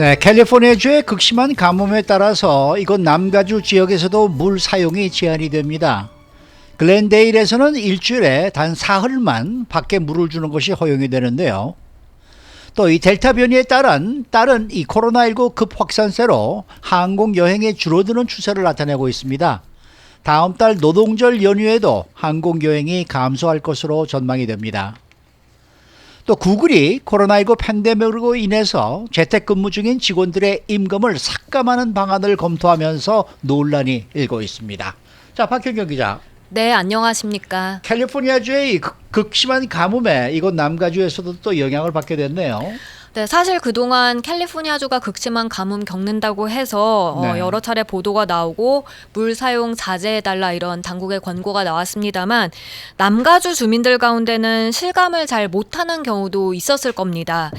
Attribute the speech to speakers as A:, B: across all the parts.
A: 네, 캘리포니아주의 극심한 가뭄에 따라서 이곳 남가주 지역에서도 물 사용이 제한이 됩니다. 글렌데일에서는 일주일에 단 사흘만 밖에 물을 주는 것이 허용이 되는데요. 또 이 델타 변이에 따른 다른 이 코로나19 급 확산세로 항공 여행의 줄어드는 추세를 나타내고 있습니다. 다음 달 노동절 연휴에도 항공 여행이 감소할 것으로 전망이 됩니다. 또 구글이 코로나19 팬데믹으로 인해서 재택근무 중인 직원들의 임금을 삭감하는 방안을 검토하면서 논란이 일고 있습니다. 자, 박현경 기자.
B: 네, 안녕하십니까.
A: 캘리포니아주의 이 극- 극심한 가뭄에 이곳 남가주에서도 또 영향을 받게 됐네요.
B: 네, 사실 그동안 캘리포니아주가 극심한 가뭄 겪는다고 해서 어,
A: 네.
B: 여러 차례 보도가 나오고 물 사용 자제해달라 이런 당국의 권고가 나왔습니다만 남가주 주민들 가운데는 실감을 잘 못하는 경우도 있었을 겁니다.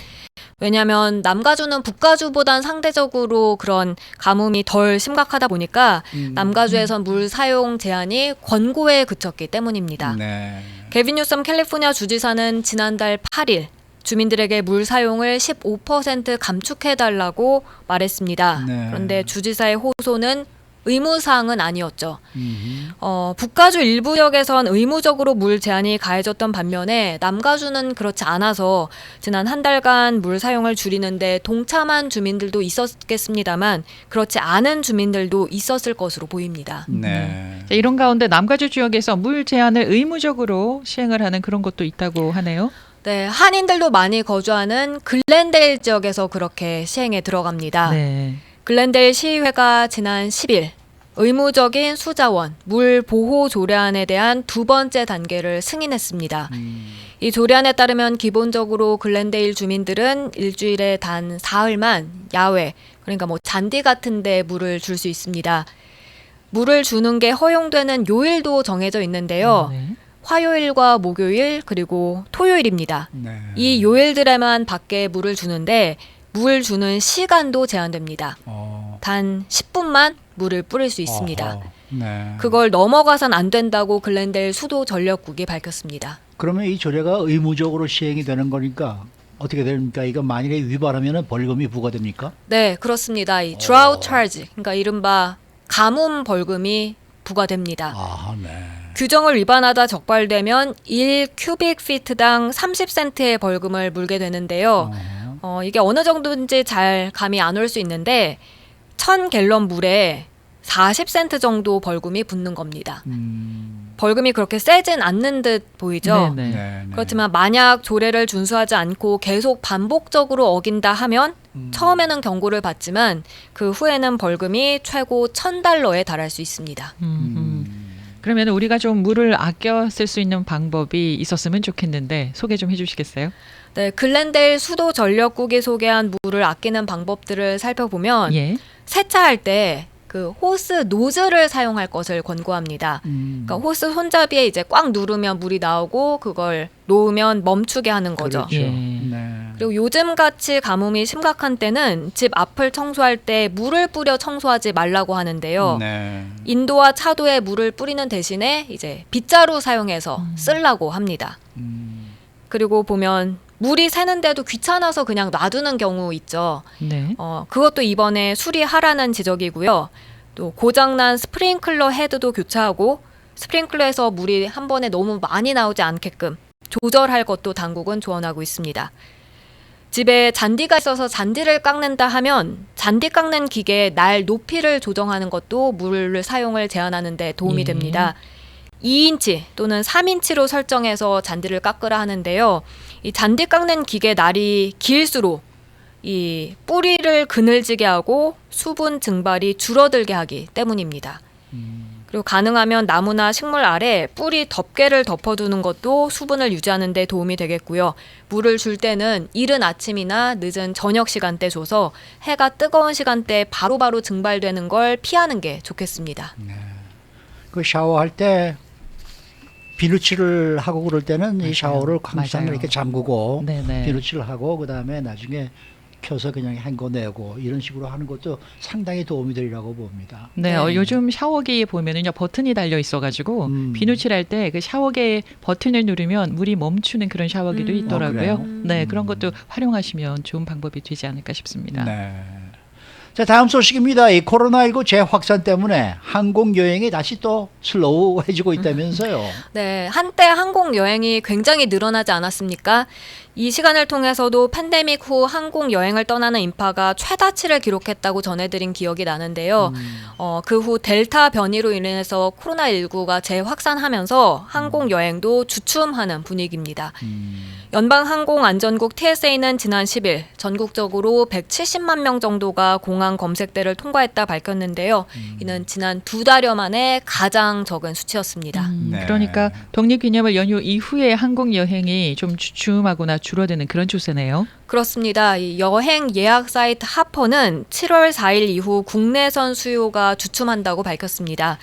B: 왜냐하면 남가주는 북가주보단 상대적으로 그런 가뭄이 덜 심각하다 보니까
A: 음.
B: 남가주에선 물 사용 제한이 권고에 그쳤기 때문입니다.
A: 네.
B: 게빈 뉴섬 캘리포니아 주지사는 지난달 8일 주민들에게 물 사용을 15% 감축해달라고 말했습니다.
A: 네.
B: 그런데 주지사의 호소는 의무사항은 아니었죠.
A: 음.
B: 어, 북가주 일부 지역에선 의무적으로 물 제한이 가해졌던 반면에 남가주는 그렇지 않아서 지난 한 달간 물 사용을 줄이는데 동참한 주민들도 있었겠습니다만 그렇지 않은 주민들도 있었을 것으로 보입니다.
A: 네.
C: 자, 이런 가운데 남가주 지역에서 물 제한을 의무적으로 시행을 하는 그런 것도 있다고 하네요.
B: 네, 한인들도 많이 거주하는 글렌데일 지역에서 그렇게 시행에 들어갑니다.
C: 네.
B: 글렌데일 시의회가 지난 10일 의무적인 수자원 물 보호 조례안에 대한 두 번째 단계를 승인했습니다.
A: 음.
B: 이 조례안에 따르면 기본적으로 글렌데일 주민들은 일주일에 단 사흘만 야외 그러니까 뭐 잔디 같은 데 물을 줄 수 있습니다. 물을 주는 게 허용되는 요일도 정해져 있는데요.
C: 네.
B: 화요일과 목요일 그리고 토요일입니다.
A: 네.
B: 이 요일들에만 밖에 물을 주는데 물 주는 시간도 제한됩니다.
A: 어.
B: 단 10분만 물을 뿌릴 수 있습니다.
A: 어허. 네.
B: 그걸 넘어가선 안 된다고 글렌델 수도 전력국이 밝혔습니다.
A: 그러면 이 조례가 의무적으로 시행이 되는 거니까 어떻게 됩니까? 이거 만일에 위반하면 벌금이 부과됩니까?
B: 네, 그렇습니다. 이 drought charge, 그러니까 이른바 가뭄 벌금이 부과됩니다.
A: 아, 네.
B: 규정을 위반하다 적발되면 1 큐빅 피트당 30센트의 벌금을 물게 되는데요.
A: 어.
B: 어, 이게 어느 정도인지 잘 감이 안 올 수 있는데 1000갤런 물에 40센트 정도 벌금이 붙는 겁니다.
A: 음.
B: 벌금이 그렇게 세진 않는 듯 보이죠?
C: 네, 네.
A: 네, 네.
B: 그렇지만 만약 조례를 준수하지 않고 계속 반복적으로 어긴다 하면
A: 음.
B: 처음에는 경고를 받지만 그 후에는 벌금이 최고 1000달러에 달할 수 있습니다.
C: 음. 그러면 우리가 좀 물을 아껴 쓸 수 있는 방법이 있었으면 좋겠는데 소개 좀 해주시겠어요?
B: 네, 글렌데일 수도 전력국이 소개한 물을 아끼는 방법들을 살펴보면
C: 예.
B: 세차할 때 그 호스 노즐을 사용할 것을 권고합니다.
A: 음.
B: 그러니까 호스 손잡이에 이제 꽉 누르면 물이 나오고 그걸 놓으면 멈추게 하는 거죠.
A: 그렇죠.
C: 예.
A: 네.
B: 그리고 요즘 같이 가뭄이 심각한 때는 집 앞을 청소할 때 물을 뿌려 청소하지 말라고 하는데요.
A: 네.
B: 인도와 차도에 물을 뿌리는 대신에 이제 빗자루 사용해서
C: 음.
B: 쓰려고 합니다.
A: 음.
B: 그리고 보면 물이 새는데도 귀찮아서 그냥 놔두는 경우 있죠.
C: 네.
B: 어, 그것도 이번에 수리하라는 지적이고요. 또 고장난 스프링클러 헤드도 교체하고 스프링클러에서 물이 한 번에 너무 많이 나오지 않게끔 조절할 것도 당국은 조언하고 있습니다. 집에 잔디가 있어서 잔디를 깎는다 하면 잔디 깎는 기계의 날 높이를 조정하는 것도 물을 사용을 제한하는 데 도움이
C: 예.
B: 됩니다. 2인치 또는 3인치로 설정해서 잔디를 깎으라 하는데요. 이 잔디 깎는 기계 날이 길수록 이 뿌리를 그늘지게 하고 수분 증발이 줄어들게 하기 때문입니다.
A: 음.
B: 그리고 가능하면 나무나 식물 아래 뿌리 덮개를 덮어두는 것도 수분을 유지하는 데 도움이 되겠고요. 물을 줄 때는 이른 아침이나 늦은 저녁 시간대 줘서 해가 뜨거운 시간대 바로바로 증발되는 걸 피하는 게 좋겠습니다.
A: 그 샤워할 때 비누칠을 하고 그럴 때는 이
C: 맞아요.
A: 샤워를 항상
C: 맞아요.
A: 이렇게 잠그고
C: 네, 네.
A: 비누칠을 하고 그다음에 나중에 켜서 그냥 헹궈내고 이런 식으로 하는 것도 상당히 도움이 되리라고 봅니다.
C: 네,
B: 네.
C: 어, 요즘 샤워기에 보면은요 버튼이 달려 있어가지고
A: 음.
C: 비누칠할 때 그 샤워기 버튼을 누르면 물이 멈추는 그런 샤워기도
B: 음.
C: 있더라고요.
A: 아?
C: 네,
A: 음.
C: 그런 것도 활용하시면 좋은 방법이 되지 않을까 싶습니다.
A: 네. 자 다음 소식입니다. 이 코로나19 재확산 때문에 항공 여행이 다시 또 슬로우해지고 있다면서요.
B: 네, 한때 항공 여행이 굉장히 늘어나지 않았습니까? 이 시간을 통해서도 팬데믹 후 항공 여행을 떠나는 인파가 최다치를 기록했다고 전해드린 기억이 나는데요. 어, 그 후 델타 변이로 인해서 코로나19가 재확산하면서 항공 여행도 주춤하는 분위기입니다. 연방항공안전국 TSA는 지난 10일 전국적으로 170만 명 정도가 공항 검색대를 통과했다 밝혔는데요. 이는 지난 두 달여 만에 가장 적은 수치였습니다.
C: 음,
A: 네.
C: 그러니까 독립기념일 연휴 이후에 항공 여행이 좀 주춤하거나 줄어드는 그런 추세네요.
B: 그렇습니다. 이 여행 예약 사이트 하퍼는 7월 4일 이후 국내선 수요가 주춤한다고 밝혔습니다.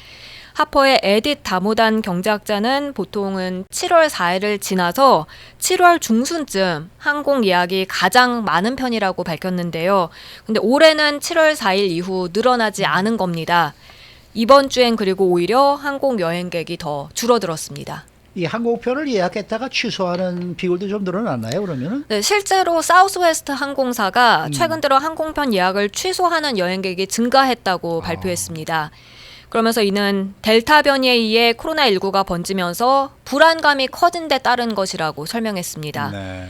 B: 하퍼의 에딧 다모단 경제학자는 보통은 7월 4일을 지나서 7월 중순쯤 항공 예약이 가장 많은 편이라고 밝혔는데요. 근데 올해는 7월 4일 이후 늘어나지 않은 겁니다. 이번 주엔 그리고 오히려 항공 여행객이 더 줄어들었습니다.
A: 이 항공편을 예약했다가 취소하는 비율도 좀 늘어났나요? 그러면은?
B: 네, 실제로 사우스웨스트 항공사가
A: 음.
B: 최근 들어 항공편 예약을 취소하는 여행객이 증가했다고
A: 아.
B: 발표했습니다. 그러면서 이는 델타 변이에 의해 코로나19가 번지면서 불안감이 커진 데 따른 것이라고 설명했습니다.
A: 네.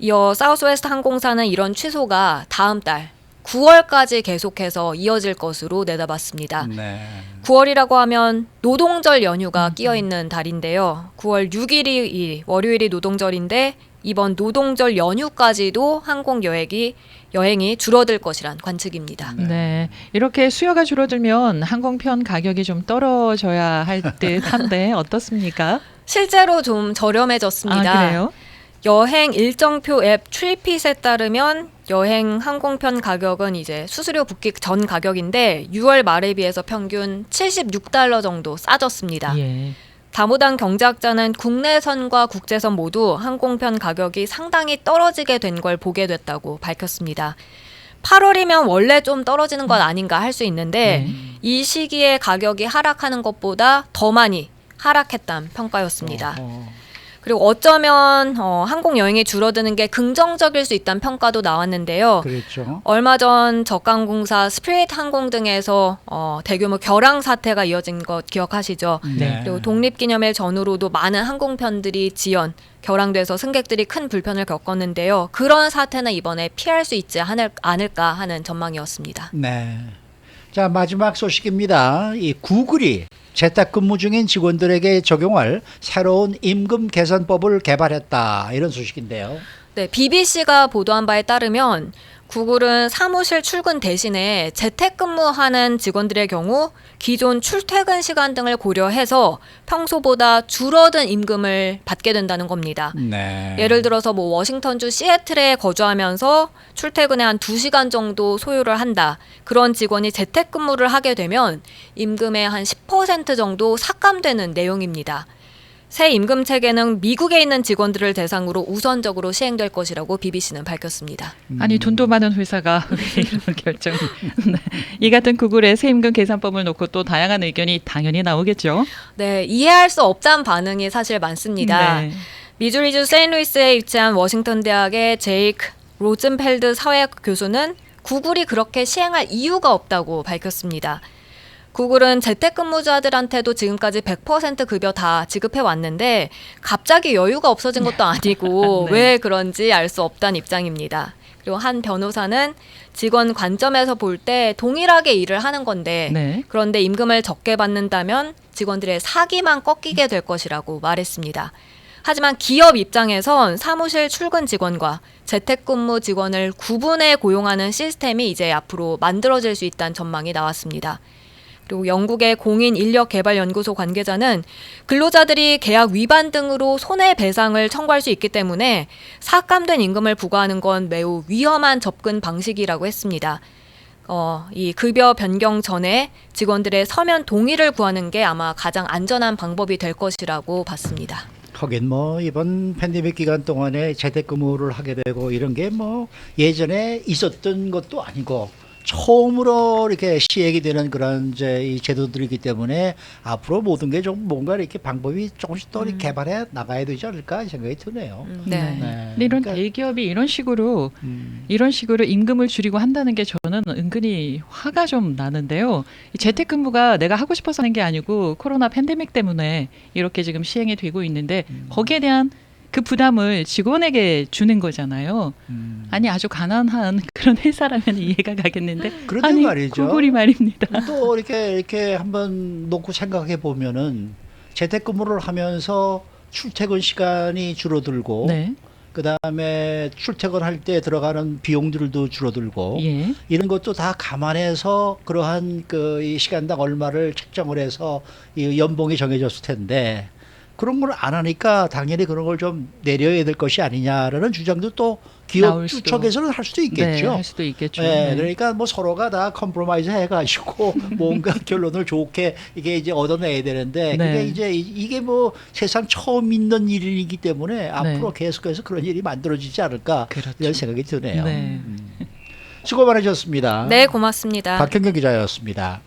B: 이어 사우스웨스트 항공사는 이런 취소가 다음 달 9월까지 계속해서 이어질 것으로 내다봤습니다.
A: 네.
B: 9월이라고 하면 노동절 연휴가 끼어 있는 달인데요. 9월 6일이 이 월요일이 노동절인데 이번 노동절 연휴까지도 항공 여행이 여행이 줄어들 것이란 관측입니다.
A: 네.
C: 네. 이렇게 수요가 줄어들면 항공편 가격이 좀 떨어져야 할 듯 한데 어떻습니까?
B: 실제로 좀 저렴해졌습니다.
C: 아, 그래요?
B: 여행 일정표 앱 트리핏에 따르면 여행 항공편 가격은 이제 수수료 붙기 전 가격인데 6월 말에 비해서 평균 76달러 정도 싸졌습니다.
C: 예.
B: 다모단 경제학자는 국내선과 국제선 모두 항공편 가격이 상당히 떨어지게 된 걸 보게 됐다고 밝혔습니다. 8월이면 원래 좀 떨어지는 건 아닌가 할 수 있는데
C: 네.
B: 이 시기에 가격이 하락하는 것보다 더 많이 하락했다는 평가였습니다.
A: 어허.
B: 그리고 어쩌면 어, 항공 여행이 줄어드는 게 긍정적일 수 있다는 평가도 나왔는데요.
A: 그랬죠.
B: 얼마 전 저가항공사 스피릿 항공 등에서 어, 대규모 결항 사태가 이어진 것 기억하시죠?
C: 네.
B: 그리고 독립기념일 전후로도 많은 항공편들이 지연, 결항돼서 승객들이 큰 불편을 겪었는데요. 그런 사태는 이번에 피할 수 있지 않을, 않을까 하는 전망이었습니다.
A: 네. 자 마지막 소식입니다. 이 구글이 재택 근무 중인 직원들에게 적용할 새로운 임금 개선법을 개발했다 이런 소식인데요.
B: 네, BBC가 보도한 바에 따르면 구글은 사무실 출근 대신에 재택근무하는 직원들의 경우 기존 출퇴근 시간 등을 고려해서 평소보다 줄어든 임금을 받게 된다는 겁니다.
A: 네.
B: 예를 들어서 뭐 워싱턴주 시애틀에 거주하면서 출퇴근에 한 2시간 정도 소요를 한다. 그런 직원이 재택근무를 하게 되면 임금의 한 10% 정도 삭감되는 내용입니다. 새 임금 체계는 미국에 있는 직원들을 대상으로 우선적으로 시행될 것이라고 BBC는 밝혔습니다.
C: 아니 돈도 많은 회사가 왜 이런 결정? 네. 이 같은 구글의 새 임금 계산법을 놓고 또 다양한 의견이 당연히 나오겠죠.
B: 네, 이해할 수 없다는 반응이 사실 많습니다.
C: 네.
B: 미주리주 세인루이스에 위치한 워싱턴 대학의 제이크 로즌펠드 사회학 교수는 구글이 그렇게 시행할 이유가 없다고 밝혔습니다. 구글은 재택근무자들한테도 지금까지 100% 급여 다 지급해 왔는데 갑자기 여유가 없어진 것도 아니고
C: 네.
B: 왜 그런지 알 수 없다는 입장입니다. 그리고 한 변호사는 직원 관점에서 볼 때 동일하게 일을 하는 건데
C: 네.
B: 그런데 임금을 적게 받는다면 직원들의 사기만 꺾이게 될 것이라고 말했습니다. 하지만 기업 입장에선 사무실 출근 직원과 재택근무 직원을 구분해 고용하는 시스템이 이제 앞으로 만들어질 수 있다는 전망이 나왔습니다. 그리고 영국의 공인 인력 개발 연구소 관계자는 근로자들이 계약 위반 등으로 손해 배상을 청구할 수 있기 때문에 삭감된 임금을 부과하는 건 매우 위험한 접근 방식이라고 했습니다. 어, 이 급여 변경 전에 직원들의 서면 동의를 구하는 게 아마 가장 안전한 방법이 될 것이라고 봤습니다.
A: 하긴 뭐 이번 팬데믹 기간 동안에 재택근무를 하게 되고 이런 게 뭐 예전에 있었던 것도 아니고 처음으로 이렇게 시행이 되는 그런 이제 이 제도들이기 때문에 앞으로 모든 게 좀 뭔가 이렇게 방법이 조금씩 더 이렇게 개발해 나가야 되지 않을까 생각이 드네요.
B: 음,
C: 네.
B: 네.
C: 근데 이런
A: 그러니까,
C: 대기업이 이런 식으로
A: 음,
C: 이런 식으로 임금을 줄이고 한다는 게 저는 은근히 화가 좀 나는데요. 이 재택근무가 내가 하고 싶어서 하는 게 아니고 코로나 팬데믹 때문에 이렇게 지금 시행이 되고 있는데
A: 음.
C: 거기에 대한 그 부담을 직원에게 주는 거잖아요.
A: 음.
C: 아니 아주 가난한 그런 회사라면 이해가 가겠는데 아니
A: 말이죠.
C: 구글이 말입니다.
A: 또 이렇게 이렇게 한번 놓고 생각해 보면은 재택근무를 하면서 출퇴근 시간이 줄어들고
C: 네,
A: 그다음에 출퇴근할 때 들어가는 비용들도 줄어들고
C: 예,
A: 이런 것도 다 감안해서 그러한 그 이 시간당 얼마를 책정을 해서 이 연봉이 정해졌을 텐데 그런 걸 안 하니까 당연히 그런 걸 좀 내려야 될 것이 아니냐라는 주장도 또 기업. 쪽에서는 할 수도
C: 네,
A: 있겠죠.
C: 할 수도 있겠죠.
A: 네,
C: 네.
A: 그러니까 뭐 서로가 다 컴프로마이즈 해가지고 뭔가 결론을 좋게 이게 이제 얻어내야 되는데
C: 네.
A: 그게 이제 이- 이게 뭐 세상 처음 있는 일이기 때문에 앞으로 계속해서 그런 일이 만들어지지 않을까
C: 그렇죠.
A: 이런 생각이 드네요.
C: 네.
A: 음. 수고 많으셨습니다.
B: 네, 고맙습니다.
A: 박현경 기자였습니다.